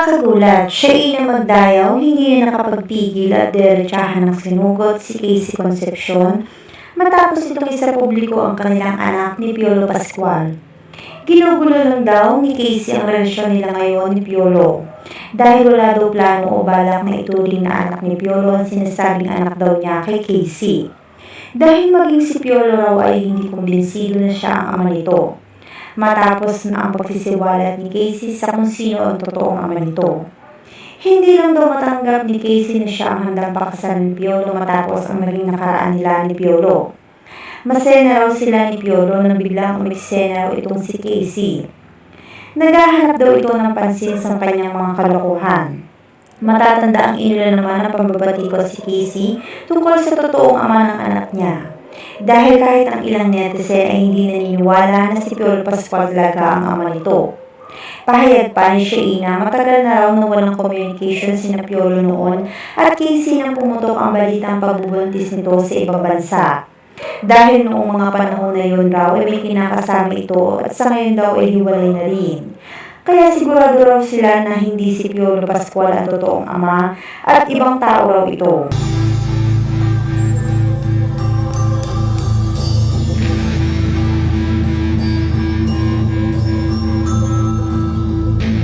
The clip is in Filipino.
Nakakagulat, siya ay magdayaw, hindi na nakapagpigil at diretsahan ng sinugot si Casey Concepcion matapos itong isa publiko ang kanilang anak ni Piolo Pascual. Ginugulo lang daw ni Casey ang relasyon nila ngayon ni Piolo dahil wala daw plano o balak na ituring na anak ni Piolo ang sinasabing anak daw niya kay Casey. Dahil maging si Piolo raw ay hindi kumbinsido na siya ang ama nito matapos na ang pagsisiwalat ni Casey sa kung sino ang totoong ama nito. Hindi lang daw matanggap ni Casey na siya ang handang pakasalan ni Piolo matapos ang naging nakaraan nila ni Piolo. Masaya na raw sila ni Piolo nang biglang umiksena raw itong si Casey. Naghahanap daw ito ng pansin sa kanyang mga kalokohan. Matatanda ang inula naman ng pambabatikot si Casey tungkol sa totoong ama ng anak niya. Dahil kahit ang ilang netizen ay hindi naniniwala na si Piolo Pascual talaga ang ama nito. Pahayag pa ni Sheina, matagal na raw na walang communication si na Piolo noon at Casey nang pumutok ang balitang pagbubuntis nito sa ibang bansa. Dahil noong mga panahon na yun raw ay may kinakasama ito at sa ngayon daw ay hiwalay na rin. Kaya sigurado raw sila na hindi si Piolo Pascual ang totoong ama at ibang tao raw ito.